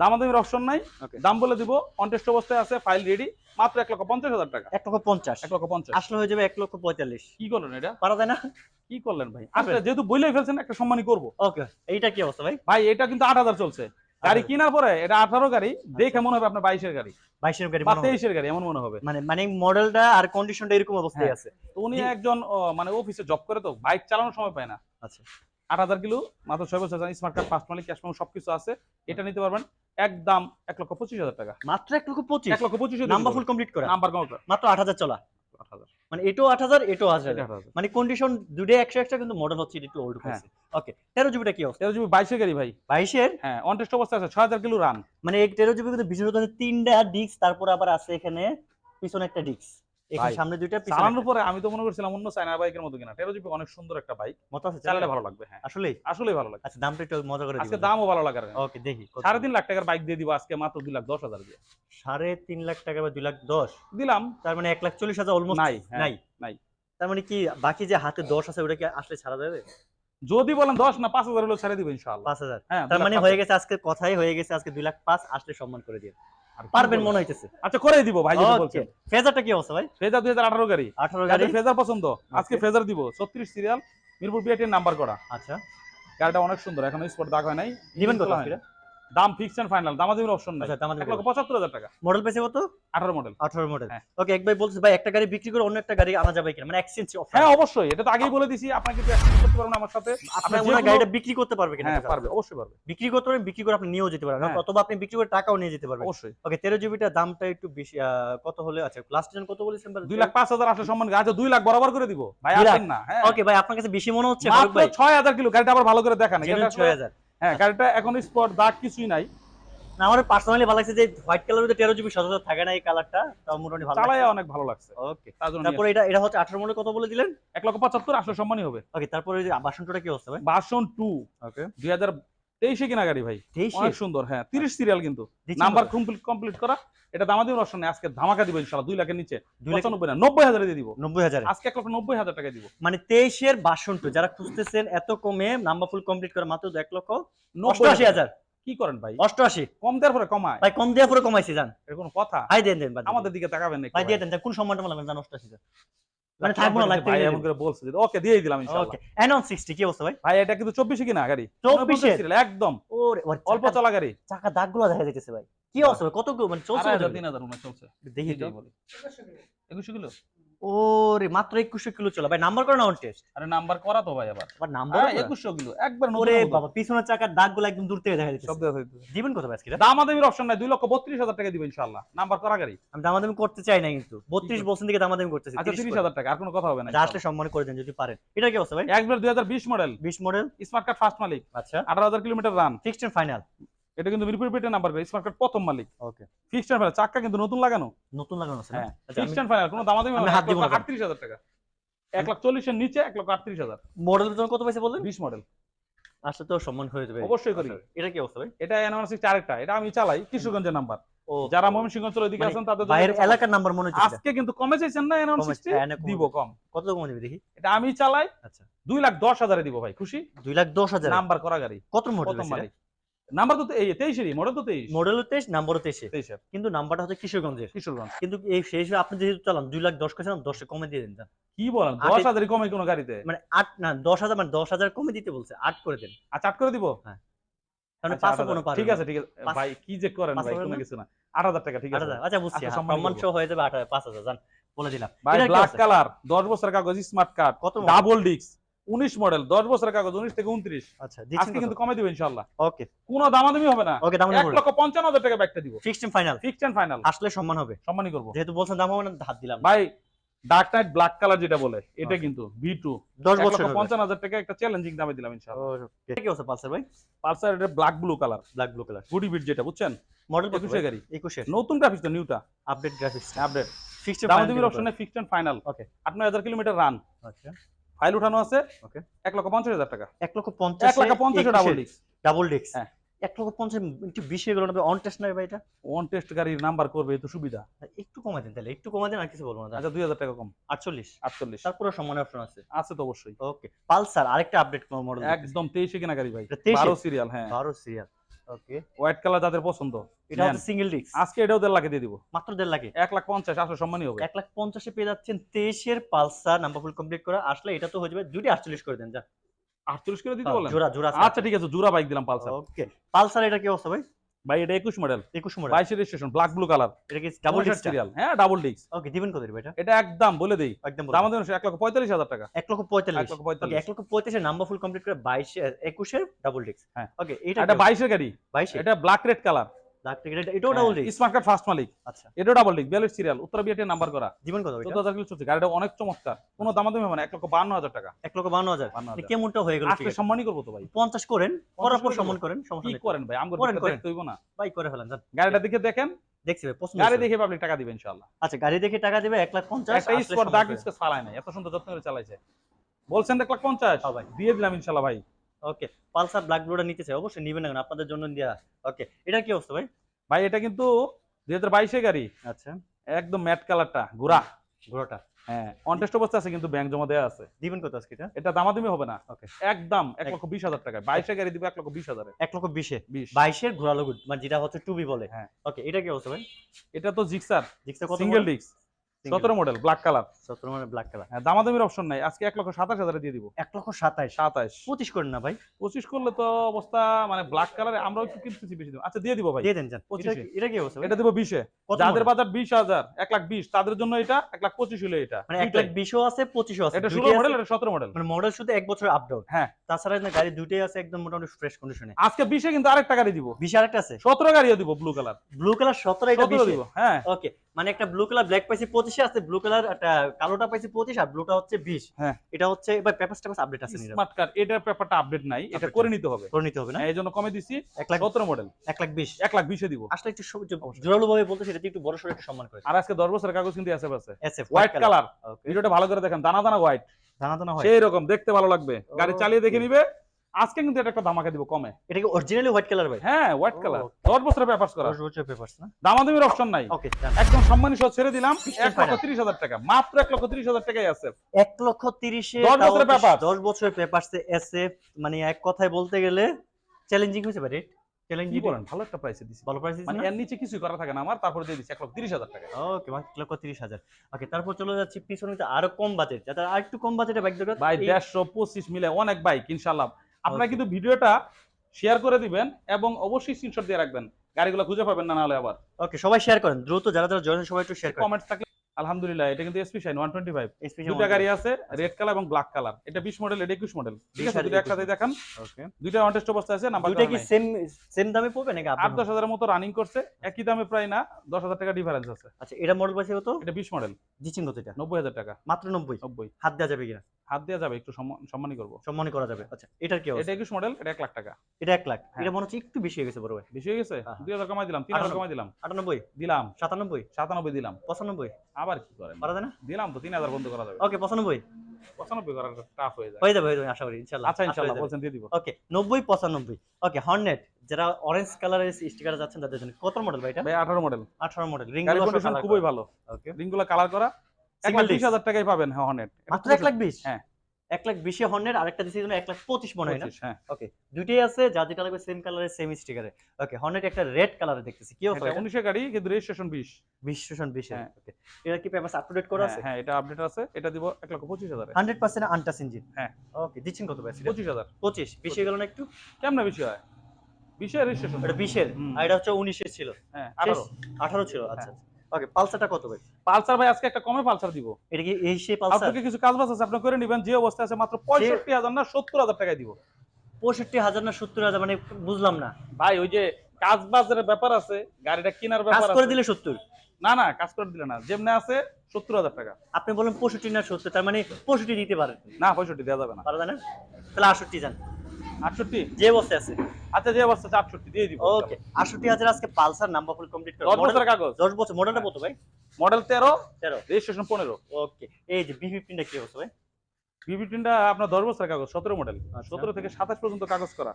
দামাদামির অপশন নাই. দাম বলে দিব কন্টেস্ট অবস্থায় আছে ফাইল রেডি মাত্র এক লক্ষ পঞ্চাশ হাজার টাকা। এক লক্ষ পঞ্চাশ। এক লক্ষ পঞ্চাশ। আসলে হয়ে যাবে এক লক্ষ পঁয়তাল্লিশ। কি করলেন এটা? পারা যায় না? কি করলেন ভাই। আচ্ছা যেহেতু বইলেই ফেলছেন একটা সম্মানই করব। ওকে এইটা কি অবস্থা ভাই? ভাই এটা কিন্তু আট হাজার চলছে। গাড়ি কেনার পরে এটা আঠারো গাড়ি দেখে মনে হবে আপনার বাইশের গাড়ি। বাইশের গাড়ি বা মনে। তেইশের গাড়ি এমন মনে হবে। মানে মানে মডেলটা আর কন্ডিশনটা এরকম অবস্থায় হ্যাঁ। আছে। তো উনি একজন মানে অফিসে জব করে তো বাইক চালানোর সময় পায় না। আচ্ছা। আট হাজার কিলো মাত্র ছয় বছর স্মার্ট কার্ড ফার্স্ট মালিক ক্যাশ সবকিছু আছে। এটা নিতে পারবেন একদম এক লক্ষ পঁচিশ হাজার টাকা। মাত্র এক লক্ষ পঁচিশ? এক লক্ষ পঁচিশ নাম্বার ফুল কমপ্লিট করা। নাম্বার মাত্র আট হাজার চলা। আট হাজার। মানে এটাও আট হাজার এটাও আট হাজার মানে কন্ডিশন দুটোই একশো একশো কিন্তু মডেল হচ্ছে একটু ওল্ড হ্যাঁ। হয়েছে ওকে তেরো জিবিটা কি অবস্থা? তেরো জিবি বাইশে গাড়ি ভাই। বাইশের? হ্যাঁ অনটেস্ট অবস্থা আছে ছয় হাজার কিলো রান মানে এই তেরো জিবি কিন্তু বিশেষত তিনটা ডিস্ক তারপর আবার আছে এখানে পিছনে একটা ডিস্ক এখানে সামনে দুইটা চালানোর পরে আমি তো মনে করছিলাম অন্য চায়না বাইকের মতো কিনা। তেরো জিপি অনেক সুন্দর একটা বাইক। মত আছে চালালে ভালো লাগবে হ্যাঁ। আসলে আসলে ভালো লাগবে। আচ্ছা দামটা একটু মজা করে আজকে দামও ভালো লাগার ওকে দেখি? সাড়ে তিন লাখ টাকার বাইক দিয়ে দিব আজকে মাত্র দুই লাখ দশ হাজার দিয়ে। সাড়ে তিন লাখ টাকা বা দুই লাখ দশ? দিলাম। তার মানে এক লাখ চল্লিশ হাজার অলমোস্ট নাই, হ্যাঁ, নাই। নাই। তার মানে কি বাকি যে হাতে দশ আছে ওটা কি আসলে ছাড়া যাবে? যদি বলেন দশ না পাঁচ হাজার হলো ছেড়ে দিবেন ইনশাআল্লাহ। পাঁচ হাজার। হ্যাঁ তার মানে হয়ে গেছে আজকে কথাই হয়ে গেছে আজকে দুই লাখ পাঁচ আসলে সম্মান করে দিয়ে পারবেন মনে হইতেছে। আচ্ছা করে দিব ভাই যেটা বলছেন। ফেজারটা কি অবস্থা ভাই? ফেজার দুই হাজার আঠারো গাড়ি। আঠারো গাড়ি? ফেজার পছন্দ? আজকে. ফেজার দিব ছত্রিশ সিরিয়াল মিরপুর বিআইটির নাম্বার করা। আচ্ছা। গাড়িটা অনেক সুন্দর এখন স্পট দাগ হয় নাই। দিবেন কত। দাম ফিক্সড এন্ড ফাইনাল দামাদামির অপশন নাই। আচ্ছা লক্ষ পঁচাত্তর হাজার টাকা। মডেল পেয়েছে কত? আঠারো মডেল আঠারো মডেল হ্যাঁ। ওকে এক ভাই বলছে ভাই একটা গাড়ি বিক্রি করে অন্য একটা গাড়ি আনা যাবে কিনা? মানে এক্সচেঞ্জ অফার হ্যাঁ অবশ্যই। এটা তো আগেই বলে দিছি আপনাকে কিন্তু exchange করতে পারবেন আমার সাথে। হয় কোনো- গাড়িটা বিক্রি করতে পারবে কিনা? হ্যাঁ পারবে অবশ্যই পারবে। বিক্রি করতে পারবেন বিক্রি করে আপনি নিয়েও যেতে পারবেন। হ্যাঁ। অথবা আপনি বিক্রি করে টাকাও নিয়ে যেতে পারবেন। অবশ্যই। ওকে তেরো জিবিটা দামটা একটু বেশি কত হলে আছে? লাস্ট জন কত বলেছেন দুই লাখ পাঁচ হাজার আসলে সম্মান আচ্ছা দুই লাখ বরাবর করে দিব। ভাই আসেন না হ্যাঁ। ওকে ভাই আপনার কাছে বেশি মনে হচ্ছে ভাই। ছয় হাজার কিলো গাড়িটা আবার ভালো করে দেখান। ছয় হাজার। হ্যাঁ গাড়িটা এখন স্পট দাগ কিছুই নাই। না আমার পার্সোনালি ভালো লাগছে যে হোয়াইট কালারের তেরো জিবি সচরাচর থাকে না এই কালারটা তাও মোটামুটি ভালো চালায় অনেক ভালো লাগছে। ওকে তারপর এটা এটা হচ্ছে আঠারো মনে কত বলে দিলেন? এক লক্ষ পঁচাত্তর আসলে সম্মানই হবে। ওকে তারপরে যে বাসনটা কি অবস্থা ভাই? বাসন টু ওকে দুই হাজার তেইশে কিনা গাড়ি ভাই। অনেক সুন্দর হ্যাঁ তিরিশ সিরিয়াল কিন্তু। নাম্বার কমপ্লিট করা। এটা দামাদি রসনে আজকে ধামাকা দিব ইনশাআল্লাহ 2 লাখের নিচে দুই লাখ পঁচানব্বই না নব্বই হাজারে দিয়ে দিব। নব্বই হাজার। আজকে 1 লক্ষ নব্বই হাজার টাকা দিব। মানে তেইশের বাসন টু যারা খুঁজতেছেন এত কমে নাম্বার ফুল কমপ্লিট করে মাত্র 1 লক্ষ নব্বই অষ্টআশি হাজার। হাজার। কি করেন ভাই? অষ্টআশি। কম দেওয়ার পরে কমায়। ভাই কম দেওয়ার পরে কমাইছে জান। এর কোনো কথা? ভাই দেন দেন আমাদের দিকে তাকাবেন না ভাই। দিয়ে দেন কোন সম্মানটা মানবেন জান অষ্টআশি হাজার। মানে থাকব না, টাকা ভাই এমন করে বলছে ওকে দিয়ে দিলাম ইনশাআল্লাহ। ওকে এনন সিক্সটি কি অবস্থা ভাই? ভাই এটা কিন্তু চব্বিশে কিনা গাড়ি? 24 এর? একদম। ওরে অল্প চলা গাড়ি। চাকা দাগগুলো দেখা যাইতেছে ভাই। কি অবস্থা ভাই? কত মানে চলছে আড়াই কত হাজার করে? তিন হাজার মনে চলছে। দেখি তো এটাই বলি। একুশে কিলো? ওরে মাত্র একুশশো কিলো চলে। ভাই নাম্বার করে না টেস্ট আরে নাম্বার করা তো ভাই আবার। আবার নাম্বার একুশশো কিলো একবার ওরে বাবা পিছনের চাকার দাগগুলো একদম দূর থেকে দেখা সব যাচ্ছে দেওয়া হয়েছে। দিবেন কত ভাই আজকে? এটা? দাম আদামির অপশন নাই দুই লক্ষ বত্রিশ হাজার টাকা দিব ইনশাল্লাহ নাম্বার করা গাড়ি? আমি দামাদামি করতে চাই না কিন্তু। বত্রিশ বছর থেকে দামাদামি করতেছি আচ্ছা তিরিশ হাজার টাকা আর কোনো কথা হবে না আসলে সম্মান করে দেন যদি পারেন। এটা কি অবস্থা ভাই? একবার দুই হাজার বিশ মডেল বিশ মডেল স্মার্ট কার্ড ফার্স্ট মালিক। আচ্ছা। আঠারো হাজার kilometre run fixed and final এটা কিন্তু মিরপুর পেটের নাম্বার স্মার্ট কার্ড প্রথম মালিক। ওকে ফিক্সড ফাইনাল চাক্কা কিন্তু নতুন লাগানো? নতুন লাগানো আছে? হ্যাঁ আচ্ছা, ফিক্সড ফাইনাল কোনো দামাদামি হবে হাত দিব লক্ষ না। আটত্রিশ হাজার টাকা। এক লাখ চল্লিশের নিচে এক লক্ষ আটত্রিশ হাজার। মডেলের জন্য কত পয়সা বললেন? বিশ মডেল আসলে তো সম্মান হয়ে যাবে। অবশ্যই করি। আচ্ছা, এটা কি অবস্থা ভাই? এটা সিক্স আরেকটা এটা আমি চালাই কিশোরগঞ্জের নাম্বার যারা ময়মনসিংহ চলে ওইদিকে মানে আছেন তাদের বাইরের এলাকার নাম্বার মনে হচ্ছে আজকে কিন্তু কমে চাইছেন না কমে- সিক্সটি হ্যাঁ, দিব কম। কত কমে দিবে দেখি? এটা আমি চালাই আচ্ছা। দুই লাখ দশ হাজারে দিব ভাই খুশি? দুই লাখ দশ হাজার? নাম্বার করা গাড়ি। কত মডেল প্রথম মালিক। নাম্বার তো এই তেইশেরই মডেল তো তেইশ। তেইশ নাম্বারও তেইশে। তেইশের। কিন্তু নাম্বারটা হচ্ছে কিশোরগঞ্জের। কিশোরগঞ্জ। কিন্তু এই সেই হিসেবে আপনি যেহেতু চালান দুই লাখ দশ দশে কমে দিয়ে দেন কি বলেন? দশ হাজারই কমে কোনো গাড়িতে? মানে আট না দশ হাজার মানে দশ হাজার কমে দিতে বলছে আট করে দেন। আর চাট করে দিব? তাহলে আচ্ছা, আট হাজার। ঠিক আছে ঠিক আছে। ভাই কি যে করেন ভাই কোনো না? কিছু না। আট হাজার টাকা ঠিক আছে। আচ্ছা বুঝছি। আচ্ছা, হ্যাঁ, সম্মান সহ হয়ে যাবে আট হাজার পাঁচ হাজার জান। বলে দিলাম ভাই ব্ল্যাক কালার দশ বছরের কাগজ স্মার্ট কার্ড কত ডাবল ডিস্ক উনিশ মডেল দশ বছরের কাগজ উনিশ থেকে উনত্রিশ। আচ্ছা আজকে কিন্তু কমে দিব ইনশাল্লাহ ওকে। কোনো দামাদামি হবে না। ওকে দাম এক লক্ষ পঞ্চান্ন হাজার টাকা ব্যাগটা দিব। Fixed final fixed and final আসলে সম্মান হবে। সম্মানই করব। যেহেতু বলছেন দাম হবে না হাত দিলাম। ভাই ডার্ক নাইট ব্ল্যাক কালার যেটা বলে এটা কিন্তু বি টু দশ বছর পঞ্চান্ন হাজার টাকা একটা চ্যালেঞ্জিং দামে দিলাম ইনশাআল্লাহ। এটা কি অবস্থা পালসার ভাই? পালসার এটা black blue colour black blue colour গুডি বিট যেটা বুঝছেন? মডেল একুশে গাড়ি। একুশে। নতুন গ্রাফিক্স তো নিউটা আপডেট গ্রাফিক্স আপডেট ফিক্সড দাম দিবির অপশনে ফিক্সড এন্ড ফাইনাল. আট নয় হাজার কিলোমিটার রান আচ্ছা। ফাইল উঠানো আছে। Okay. এক লক্ষ পঞ্চাশ হাজার টাকা। এক লক্ষ পঞ্চাশ এক লক্ষ পঞ্চাশ ডাবল ডিস্ক ডাবল ডিস্ক হ্যাঁ। এক লক্ষ পঞ্চাশ একটু বেশি হয়ে গেল না অন টেস্ট নাই ভাই এটা? ওয়ান টেস্ট গাড়ির নাম্বার করবে তো সুবিধা। একটু কমা দেন তাহলে একটু কমা দেন আর কিছু বলব না। আচ্ছা দুই হাজার টাকা কম। আটচল্লিশ। আটচল্লিশ। তারপরে সম্মানের অপশন আছে? আছে তো অবশ্যই। ওকে। পালসার আরেকটা আপডেট মডেল একদম তেইশে কেনা গাড়ি ভাই। এটা 23 বারো সিরিয়াল হ্যাঁ। বারো সিরিয়াল ওকে। হোয়াইট কালার যাদের পছন্দ এটা। হচ্ছে সিঙ্গেল ডিস্ক আজকে এটাও দেড় লাখে দিয়ে দিব। মাত্র দেড় লাখে। এক লাখ পঞ্চাশ আসলে সম্মানই হবে। এক লাখ পঞ্চাশে পেয়ে যাচ্ছেন তেইশের পালসার নাম্বার ফুল কমপ্লিট করা। আসলে এটা তো হয়ে যাবে দুটি আটচল্লিশ করে দেন যা। আটচল্লিশ করে দিতে বলেন? জোড়া জোড়া আচ্ছা ঠিক আছে জোড়া বাইক দিলাম পালসার। ওকে। পালসার এটা কি অবস্থা ভাই? ভাই এটা একুশ মডেল একুশ মডেল বাইশের রেজিস্ট্রেশন ব্ল্যাক ব্লু কালার এটা কি ডাবল ডিস্ক সিরিয়াল হ্যাঁ ডাবল ডিস্ক ওকে দিবেন কত এটা? এটা একদম বলে দেই। একদম দাম দেন এক লক্ষ পঁয়তাল্লিশ হাজার টাকা। এক লক্ষ এক পঁয়তাল্লিশ। লক্ষ ওকে পঁয়তাল্লিশ এক লক্ষ পঁয়ত্রিশের নাম্বার ফুল কমপ্লিট করে বাইশে একুশের ডাবল ডিস্ক হ্যাঁ। ওকে এটা এটা বাইশের গাড়ি। বাইশে এটা ব্ল্যাক রেড কালার লাখ টাকা এটাও double disc smart card first মালিক। আচ্ছা। এটাও ডাবল ডিস্ক বিয়াল্লিশ সিরিয়াল উত্তর বিয়াটে নাম্বার করা। দিবেন কত এটা? হাজার কিলো চলছে। গাড়িটা অনেক চমৎকার। কোনো দামাদামি হবে না এক লক্ষ বান্ন হাজার টাকা। এক লক্ষ বান্ন হাজার। বান্ন হাজার। কেমনটা হয়ে গেল আজকে সম্মানই করব তো ভাই। পঞ্চাশ করেন করার পর সম্মান করেন সমস্যা নেই। করেন ভাই? আমগর দেখতে করেন। না। বাই করে ফেলেন গাড়িটা দেখে দেখেন। দেখছি ভাই পছন্দ গাড়ি দেখে পাবলিক টাকা দিবে ইনশাআল্লাহ। আচ্ছা গাড়ি দেখে টাকা দিবে লাখ পঞ্চাশ একটা স্পট দাগ ইসকে চালায় নাই। এত সুন্দর যত্ন করে চালাইছে। বলছেন এক লাখ পঞ্চাশ। হ্যাঁ ভাই। দিয়ে দিলাম ইনশাআল্লাহ ভাই। ওকে। পালসার ব্ল্যাক ব্লুটা নিতে চাই অবশ্যই নিবেন না আপনাদের জন্য দেয়া ওকে এটা কি অবস্থা ভাই? ভাই এটা কিন্তু দুই হাজার বাইশে গাড়ি। আচ্ছা। একদম ম্যাট কালারটা ঘোরা ঘোড়াটা? হ্যাঁ অনটেস্ট অবস্থা আছে কিন্তু ব্যাংক জমা দেওয়া আছে। দিবেন কত আজকে এটা? এটা দামাদামি হবে না। ওকে একদম এক লক্ষ বিশ হাজার টাকা বাইশে গাড়ি দিবে এক লক্ষ বিশ হাজারে। এক লক্ষ বিশে? বাইশের মানে যেটা হচ্ছে টুবি বলে। হ্যাঁ। ওকে এটা কি অবস্থা ভাই? এটা তো জিক্সার কত সিঙ্গেল ডিস্ক সতেরো মডেল ব্ল্যাক কালার সতেরো মানে ব্ল্যাক কালার হ্যাঁ দামাদামির অপশন নাই। আজকে এক লক্ষ সাতাশ হাজারে দিয়ে দিব। এক লক্ষ সাতাইশ সাতাশ। পঁচিশ করেন না ভাই। পঁচিশ করলে তো অবস্থা মানে ব্ল্যাক কালারে আমরাও একটু কিনতেছি বেশি দিব আচ্ছা দিয়ে দিব ভাই। দিয়ে দেন পঁচিশে। এটা কি- অবস্থা এটা দিব বিশে। কত যাদের বাজার বিশ হাজার এক লাখ বিশ তাদের জন্য এটা এক লাখ পঁচিশ হলে এটা। মানে এক লাখ দুইটাই। বিশও আছে পঁচিশও আছে। এটা ষোলো দুইটাই মডেল এটা সতেরো মডেল মানে মডেল শুধু এক বছর আপ ডাউন হ্যাঁ। তাছাড়া না গাড়ি দুইটাই আছে একদম মোটামুটি ফ্রেশ কন্ডিশনে আজকে বিশে কিন্তু আরেকটা গাড়ি দিব। বিশ আরেকটা আছে? সতেরো গাড়িও দিব ব্লু কালার ব্লু কালার সতেরো এটা সতেরো বিশে। দিব হ্যাঁ। ওকে মানে একটা ব্লু কালার ব্ল্যাক পাইছি পঁচিশে আছে ব্লু কালার একটা কালোটা পাইছি পঁচিশ আর ব্লুটা হচ্ছে বিশ। হ্যাঁ। এটা হচ্ছে এবার পেপার টেপার আপডেট আছে স্মার্ট কার্ড এটার ব্যাপারটা আপডেট নাই এটা করে নিতে হবে। করে নিতে হবে না? হ্যাঁ, এই জন্য কমে দিছি এক লাখ সতেরো মডেল এক লাখ বিশ। এক লাখ বিশে দিব। আসলে একটু জোরালো ভাবে বলতে সেটা একটু বড় সড়ো একটু সম্মান করে আর আজকে দশ বছরের কাগজ কিন্তু এসএফ আছে। এসএফ হোয়াইট কালার ভিডিওটা ভালো করে দেখেন দানা দানা হোয়াইট দানা দানা না হয় সেই রকম দেখতে ভালো লাগবে। গাড়ি চালিয়ে দেখে নিবে। আজকে কিন্তু এটা একটা ধামাকা দিব কমে। এটা কি অরিজিনালি হোয়াইট কালার ভাই? হ্যাঁ হোয়াইট. কালার দশ বছরের পেপারস করা। দশ বছর পেপারস না? দামাদামির অপশন নাই। ওকে একদম সম্মানী সহ ছেড়ে দিলাম। Fixed এক লক্ষ final. তিরিশ হাজার টাকা। মাত্র এক লক্ষ তিরিশ হাজার টাকাই আছে। এক লক্ষ তিরিশে দশ বছরের papers। দশ বছরের পেপারস এসএফ মানে এক কথায় বলতে গেলে চ্যালেঞ্জিং হয়েছে ভাই রেট চ্যালেঞ্জিং বলেন? ভালো একটা প্রাইসে দিছি। ভালো প্রাইস মানে এর নিচে কিছুই করা থাকে না আমার তারপরে দিয়ে দিচ্ছি এক লক্ষ তিরিশ হাজার টাকা। ওকে এক লক্ষ তিরিশ হাজার। ওকে তারপর চলে যাচ্ছি পিছনে আরও কম বাজেট যাদের আর একটু কম বাজেটে বাইক দরকার ভাই এই- দেড়শো পঁচিশ মিলে অনেক বাইক ইনশাল্লাহ আপনারা. কিন্তু ভিডিওটা শেয়ার করে দিবেন এবং অবশ্যই স্ক্রিনশট দিয়ে রাখবেন। গাড়িগুলো খুঁজে পাবেন না নাহলে আবার। ওকে সবাই শেয়ার করেন। দ্রুত যারা যারা জয়েন সবাই একটু শেয়ার করেন। কমেন্টস থাকলে আলহামদুলিল্লাহ এটা কিন্তু SP Shine one twenty five দুটা গাড়ি আছে রেড কালার এবং ব্ল্যাক কালার এটা বিশ মডেল এটা একুশ মডেল ঠিক আছে দুটো একসাথে দেখান। ওকে দুইটা অনটেস্ট অবস্থা আছে নাম্বার দুইটা কি সেম সেম দামে পড়বে নাকি আপ দশ হাজারের মতো রানিং করছে একই দামে প্রায় না দশ হাজার টাকা ডিফারেন্স আছে। আচ্ছা এটা মডেল পাইছে কত? এটা বিশ মডেল দিচ্ছেন কত এটা? নব্বই হাজার টাকা। মাত্র নব্বই? নব্বই। হাত দেওয়া যাবে কিনা? হাত দেওয়া যাবে একটু সম্মান- সম্মানই করব। সম্মানই করা যাবে। আচ্ছা এটার কি এটা অবস্থা? একুশ মডেল এটা এক লাখ টাকা। এটা এক লাখ। হ্যাঁ। এটা মনে হচ্ছে একটু বেশি হয়ে গেছে বড় ভাই। বেশি হয়ে গেছে? হ্যাঁ। দুই হাজার কমাই দিলাম তিন হাজার আঠারো। কমাই দিলাম। আটানব্বই? দিলাম। সাতানব্বই? সাতানব্বই দিলাম। পঁচানব্বই? আবার কি করেন? করা যায় না? দিলাম তো তিন হাজার বন্ধ করা যাবে। ওকে পঁচানব্বই। পঁচানব্বই করার টাফ হয়ে যায়। হয়ে যাবে হয়ে যাবে আশা করি ইনশাল্লাহ আচ্ছা ইনশাল্লাহ বলছেন দিয়ে দিব। ওকে নব্বই পঁচানব্বই। ওকে হর্নেট যারা অরেঞ্জ কালারের স্টিকার যাচ্ছেন তাদের জন্য। কত মডেল ভাই এটা? ভাই আঠারো মডেল আঠারো মডেল রিং গাড়ি খুবই ভালো। ওকে। রিংগুলো কালার করা এক Single লাখ বিশ disc। হাজার টাকাই পাবেন হ্যাঁ হর্নেট। মাত্র এক লাখ বিশ? হ্যাঁ। এক লাখ বিশে হর্নেট আরেকটা দিচ্ছে এক লাখ পঁচিশ মনে হয় না? হ্যাঁ। ওকে দুইটাই আছে যা যেটা লাগবে সেম কালারের সেম স্টিকারে ওকে হর্নেট একটা রেড কালারে দেখতেছি কি এটা উনিশে গাড়ি কিন্তু রেজিস্ট্রেশন বিশ। বিশ্বসন বিশে হ্যাঁ। ওকে। এটা কি পেপারস আপ টু ডেট করা আছে? হ্যাঁ এটা আপডেট আছে এটা দিব এক লক্ষ পঁচিশ হাজারে। হান্ড্রেড পার্সেন্ট আনটাস ইঞ্জিন হ্যাঁ। ওকে দিচ্ছেন কত প্রাইস পঁচিশ হাজার। পঁচিশ বিশে গেল না একটু? কেমন বেশি হয়? বিশে রেজিস্ট্রেশন এটা বিশের আর এটা হচ্ছে উনিশের ছিল। হ্যাঁ আঠারো। আঠারো ছিল আচ্ছা। ওকে পালসারটা কত ভাই? পালসার ভাই আজকে একটা কমে পালসার দিব। এটা কি এই সে পালসার আপনাকে কিছু কাজ বাজ আছে আপনি করে নেবেন যে অবস্থা আছে মাত্র পঁয়ষট্টি হাজার না সত্তর হাজার টাকায় দিব। পঁয়ষট্টি হাজার না সত্তর হাজার মানে বুঝলাম না। ভাই ওই যে কাজ বাজারের ব্যাপার আছে গাড়িটা কেনার কাজ ব্যাপার করে দিলে সত্তর? না না কাজ করে দিলে না যেমনে আছে সত্তর হাজার টাকা। আপনি বলেন পঁয়ষট্টি না সত্তর তার মানে পঁয়ষট্টি দিতে পারেন। না পঁয়ষট্টি দেওয়া যাবে না। পারা না? তাহলে আটষট্টি যান। আটষট্টি? যে বসে আছে। আচ্ছা যে অবস্থা আছে আটষট্টি দিয়ে দিব। ওকে আটষট্টি হাজার আজকে পালসার নাম্বার ফুল কমপ্লিট করে। দশ বছর কাগজ। দশ বছর মডেলটা কত ভাই? মডেল তেরো তেরো। রেজিস্ট্রেশন পনেরো। ওকে এই যে বি ফিফটিনটা কি অবস্থা ভাই? বিবিটিনটা আপনার দশ বছরের কাগজ সতেরো মডেল আচ্ছা। সতেরো থেকে সাতাশ পর্যন্ত কাগজ করা।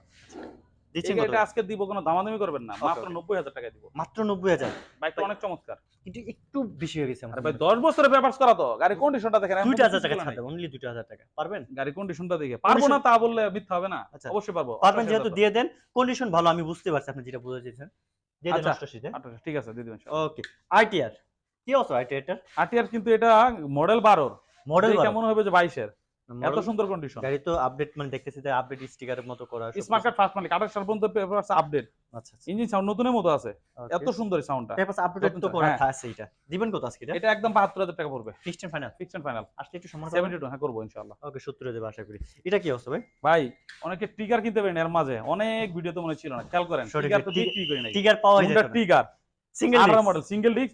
দিচ্ছেন গাড়িটা আজকে দিব কোনো দামাদামি করবেন না মাত্র okay. নব্বই হাজার টাকায় দিব। মাত্র নব্বই হাজার? বাইকটা অনেক চমৎকার। কিন্তু একটু বেশি হয়ে গেছে আমার ভাই দশ বছরের ব্যাপার করা তো। গাড়ি কন্ডিশনটা দেখেন এমন দুইটা কোনো হাজার টাকা কিছু ছাড় অনলি দুইটা হাজার টাকা। পারবেন? গাড়ি কন্ডিশনটা দেখে। পারব না তা বললে মিথ্যা হবে না। আচ্ছা। অবশ্যই পারব। পারবেন যেহেতু দিয়ে দেন কন্ডিশন ভালো আমি বুঝতে পারছি আপনি যেটা বুঝতে দিয়ে দেন আচ্ছা। 88, ঠিক আছে দিয়ে দিবেন ওকে। আইটিআর কি অবস্থা আইটিআরটার আরটিআর কিন্তু এটা মডেল বারোর। মডেল কেমন হবে যে বাইশের। এত সুন্দর কন্ডিশন গাড়ি তো আপডেট মানে দেখতেছি যে আপডেট স্টিকারের মতো করা স্মার্ট কার্ড ফার্স্ট মানে আঠাশ সাল পর্যন্ত পেপার আপডেট আচ্ছা ইঞ্জিন সাউন্ড নতুনের মতো আছে। এত সুন্দর সাউন্ডটা পেপারস আপডেট তো করা হ্যাঁ। আছে এটা। দিবেন কত আজকে এটা? একদম বাহাত্তর হাজার টাকা পড়বে। ফিক্সড ফাইনাল ফিক্সড ফাইনাল আসলে একটু সেভেন্টি টু হ্যাঁ করব ইনশাল্লাহ ওকে 70 দেব আশা করি। এটা কি অবস্থা ভাই? ভাই অনেকে টিগার কিনতে পারেন এর মাঝে। অনেক ভিডিও তো মনে ছিল না। খেয়াল করেন টিগার তো বিক্রি করি নাই। টিগার পাওয়া যায় টিগার সিঙ্গেল আঠারো মডেল সিঙ্গেল ডিস্ক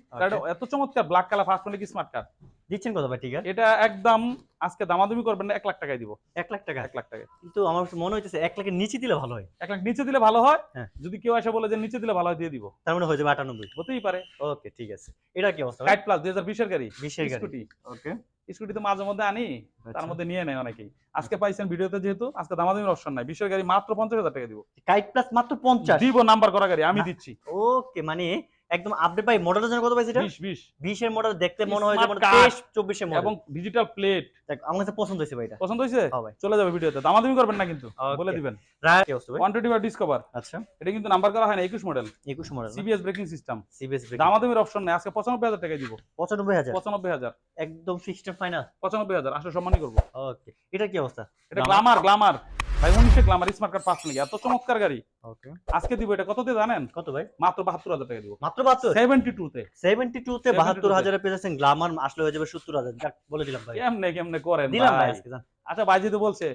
এত চমৎকার black colour first model smart card দিচ্ছেন কত ভাই টিগার এটা একদম আজকে দামাদামি করবেন না এক লাখ টাকায় দিব। 1 লাখ টাকা? এক লাখ টাকায়। কিন্তু আমার মনে হইতেছে 1 লাখের নিচে দিলে ভালো হয়। এক লাখ নিচে দিলে ভালো হয় হ্যাঁ। যদি কেউ এসে বলে যে নিচে দিলে ভালো হয় দিয়ে দিব। তার মানে হয়ে যাবে 98 হতেই পারে। ওকে ঠিক আছে। এটা কি অবস্থা কাইট প্লাস দুই হাজার বিশের গাড়ি। 20 এর গাড়ি। স্কুটি। ওকে। স্কুটি তো মাঝে মধ্যে আনি আচ্ছা। তার মধ্যে নিয়ে নেয় অনেকেই। আজকে পাইছেন ভিডিওতে যেহেতু আজকে দামাদামির অপশন নাই। বিশের গাড়ি মাত্র পঞ্চাশ হাজার টাকা দিব। কাইট প্লাস মাত্র 50 দিব নাম্বার করা গাড়ি আমি দিচ্ছি। ওকে মানে একদম আপডেট ভাই মডেলের জন্য কত পাইছে এটা বিশ বিশ। 20 এর মডেল দেখতে মনে হয় যেমন card 23 24 এর মডেল এবং ডিজিটাল প্লেট দেখ আমার কাছে পছন্দ হয়েছে ভাই এটা। পছন্দ হয়েছে? হ্যাঁ ভাই। চলে যাবে ভিডিওতে। দামাদামি করবেন না কিন্তু বলে দিবেন। রায় কি অবস্থা ভাই? ওয়ান টোয়েন্টি ডিসকভার আচ্ছা। এটা কিন্তু নাম্বার করা হয় না একুশ model 21 model CBS braking system CBS brake দামাদামির option নেই আজকে পঁচানব্বই হাজার টাকা দিব। 95000 পঁচানব্বই হাজার। একদম ফিক্সড ফাইনাল পঁচানব্বই হাজার আসলে সম্মানই করব। ওকে এটা কি অবস্থা? এটা? গ্লামার গ্লামার ভাই উনিশে গ্লামার স্মার্ট কার্ড পাঁচ নাকি? এত চমৎকার গাড়ি। আজকে দিব এটা। কততে জানেন? কত ভাই? মাত্র বাহাত্তর হাজার টাকা দিব। মাত্র 72 সেভেন্টি টু তে। 72 তে 72 72 হাজারে পেয়েছেন গ্লামার আসলে হয়ে যাবে 70 হাজার। বলে দিলাম ভাই। কেমনে কেমনে করেন দিলাম ভাই আচ্ছা ভাই যদি বলছে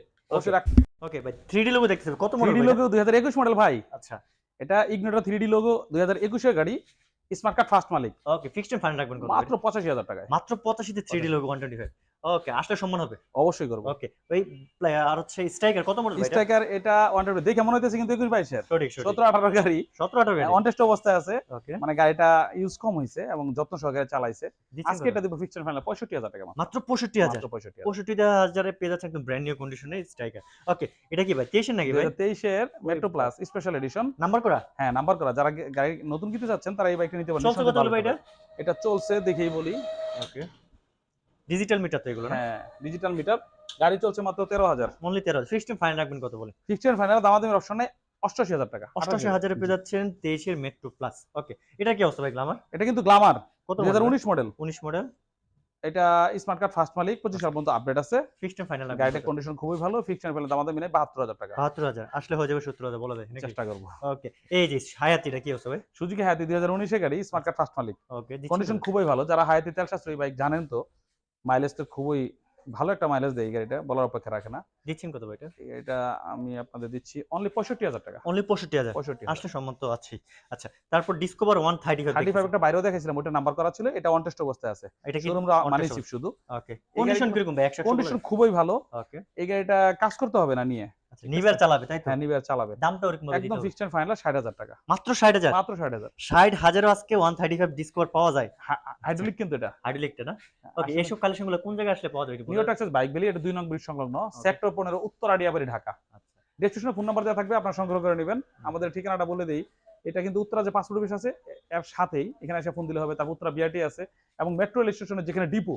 রাখ। ওকে ভাই 3D লোগো দেখতেছে কত মডেল থ্রি লোগো দুই হাজার একুশ মডেল ভাই। আচ্ছা। এটা ইগনোটা থ্রি ডি লোগো দুই হাজার একুশের গাড়ি স্মার্ট কার্ড ফার্স্ট মালিক। ওকে ফিক্সড ফাইনাল রাখবেন মাত্র পঁচাশি হাজার টাকায়। মাত্র 85 তে 3D লোগো 125 ওকে আসলে সম্মান হবে। অবশ্যই করব। ওকে ওই আর হচ্ছে স্ট্রাইকার কত মডেল স্ট্রাইকার এটা? ওয়ান দেখে মনে হইতেছে কিন্তু একুশ বাইশের সঠিক সঠিক। সতেরো আঠারো গাড়ি। 17 18 গাড়ি। অনটেস্ট অবস্থায় আছে। মানে গাড়িটা ইউজ কম হয়েছে এবং যত্ন সহকারে চালাইছে। আজকে এটা দিব ফিক্সড ফাইনাল পঁয়ষট্টি হাজার টাকা মাত্র। মাত্র 65000 মাত্র পঁয়ষট্টি হাজার। পঁয়ষট্টি হাজারে পেয়ে যাচ্ছে একদম ব্র্যান্ড নিউ কন্ডিশনে স্ট্রাইকার ওকে এটা কি ভাই তেইশের নাকি ভাই? হাজার তেইশের Metro plus special edition number করা? হ্যাঁ নাম্বার করা। যারা গাড়ি নতুন কিনতে চাচ্ছেন তারা এই বাইকটা নিতে পারেন। এটা? চলছে দেখেই বলি। ওকে ডিজিটাল মিটার তো এগুলো না? হ্যাঁ ডিজিটাল মিটার গাড়ি চলছে মাত্র তেরো হাজার। অনলি তেরো ফিক্সড ফাইন রাখবেন কত বলে? ফিক্সড ফাইনাল দামাদামির অপশন নেই অষ্টাশি হাজার টাকা। অষ্টাশি হাজারে। পেয়ে যাচ্ছেন তেইশের মেট্রো প্লাস ওকে এটা কি অবস্থা ভাই গ্লামার এটা কিন্তু গ্লামার কত হাজার উনিশ মডেল উনিশ মডেল এটা স্মার্ট কার্ড ফার্স্ট মালিক পঁচিশ সাল পর্যন্ত আপডেট আছে। ফিক্সড ফাইনাল গাড়িটার কন্ডিশন খুবই ভালো ফিক্সড ফাইনাল দামাদামি নেই বাহাত্তর হাজার টাকা। বাহাত্তর হাজার। আসলে হয়ে যাবে সত্তর হাজার বলা যায় চেষ্টা করব। ওকে এই যে হায়াতিটা কি অবস্থা ভাই? সুজুকি হায়াতি দুই হাজার উনিশে গাড়ি স্মার্ট কার্ড ফার্স্ট মালিক। ওকে কন্ডিশন খুবই ভালো। যারা হায়াতি তেল সাশ্রয়ী বাইক জানেন তো মাইলেজ তো খুবই ভালো একটা মাইলেজ দেয় গাড়িটা বলার অপেক্ষা রাখে না। দিচ্ছেন কত ভাই এটা? এটা আমি আপনাদের দিচ্ছি অনলি পঁয়ষট্টি হাজার টাকা। অনলি পঁয়ষট্টি হাজার? পঁয়ষট্টি আসলে সম্মত আছি। আচ্ছা তারপর Discover one thirty thirty five five একটা বাইরেও দেখেছিলাম ওটা নাম্বার করা ছিল এটা অনটেস্ট অবস্থায় আছে। এটা কি মানি শুধু। ওকে কন্ডিশন কীরকম ভাই? একশো কন্ডিশন খুবই ভালো। ওকে এই গাড়িটা কাজ করতে হবে না নিয়ে। নিবার চালাবে তাই তো? হ্যাঁ চালাবে। দামটা ওরকম একদম ফাইনাল টাকা। মাত্র মাত্র আজকে ডিসকভার পাওয়া যায়। হাইড্রোলিক কিন্তু এটা। হাইড্রোলিকটা না? ওকে এইসব কালেকশন কোন জায়গায় আসলে পাওয়া যায় নিউ ট্যাক্সেস বাইক বেলি এটা দুই নং ব্রিজ সংলগ্ন সেক্টর পনেরো উত্তর আড়িয়াবাড়ি ঢাকা। আচ্ছা। ডেসক্রিপশনে ফোন নাম্বার দেওয়া থাকবে আপনার সংগ্রহ করে নেবেন। আমাদের ঠিকানাটা বলে দেই এটা কিন্তু উত্তরা যে পাসপোর্ট অফিস আছে এর সাথেই এখানে এসে ফোন দিলে হবে তারপর উত্তরা বিআরটি আছে এবং মেট্রো রেল স্টেশনে যেখানে ডিপো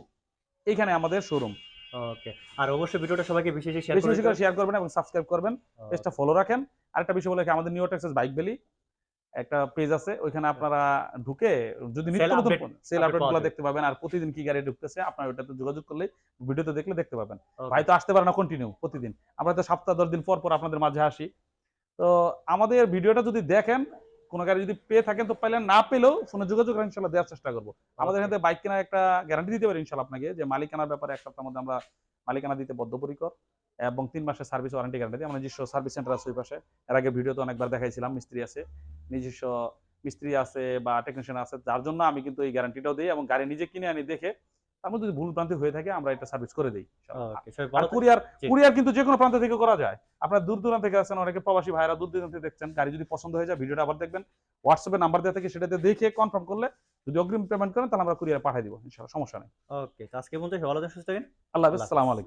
এখানে আমাদের শোরুম ওকে আর অবশ্যই ভিডিওটা সবাইকে বেশি বেশি শেয়ার বেশি করে শেয়ার করবেন এবং সাবস্ক্রাইব করবেন। পেজটা ফলো রাখেন। আরেকটা বিষয় বলে রাখি, আমাদের নিউ ট্যাক্সেস বাইক বেলি একটা পেজ আছে ওইখানে আপনারা ঢুকে যদি নিত্য নতুন সেল update আপডেট পাওয়া গুলো যাবে। দেখতে পাবেন আর প্রতিদিন কি গাড়ি ঢুকতেছে আপনার ওটাতে যোগাযোগ করলে ভিডিওতে দেখলে দেখতে পাবেন। ভাই তো আসতে পারে না কন্টিনিউ প্রতিদিন। আমরা তো সপ্তাহ দশ দিন পর পর আপনাদের মাঝে আসি। তো আমাদের ভিডিওটা যদি দেখেন কোনো গাড়ি যদি পেয়ে থাকেন তো পাইলেন না পেলেও ফোনে যোগাযোগ করে ইনশাল্লাহ দেওয়ার চেষ্টা করব। আমাদের এখানে বাইক কেনার একটা গ্যারান্টি দিতে পারি ইনশাল্লাহ আপনাকে যে মালিকানার ব্যাপারে এক সপ্তাহের মধ্যে আমরা মালিকানা দিতে বদ্ধপরিকর এবং তিন মাসের সার্ভিস ওয়ারেন্টি গ্যারান্টি আমার নিজস্ব সার্ভিস সেন্টার আছে ওই পাশে। এর আগে ভিডিওতে অনেকবার দেখাইছিলাম মিস্ত্রি আছে নিজস্ব মিস্ত্রি আছে বা টেকনিশিয়ান আছে যার জন্য আমি কিন্তু এই গ্যারান্টিটাও দিই এবং গাড়ি নিজে কিনে আনি দেখে মধ্যে যদি ভুল প্রান্তে হয়ে থাকে আমরা এটা সার্ভিস করে দিই। কুরিয়ার কুরিয়ার কিন্তু যে কোনো প্রান্ত থেকে করা যায়। আপনার দূর দূরান্ত থেকে আছেন অনেকে প্রবাসী ভাইরা দূর দূরান্ত থেকে দেখছেন গাড়ি যদি পছন্দ হয়ে যায় ভিডিওটা আবার দেখবেন হোয়াটসঅ্যাপে নাম্বার দেওয়া থেকে সেটাতে দেখে কনফার্ম করলে যদি অগ্রিম পেমেন্ট করেন তাহলে আমরা কুরিয়ার পাঠিয়ে দিব ইনশাআল্লাহ সমস্যা নেই। ওকে আজকে বলতে ভালো থাকেন সুস্থ থাকেন আল্লাহ হাফেজ আসসালামু আলাইকুম।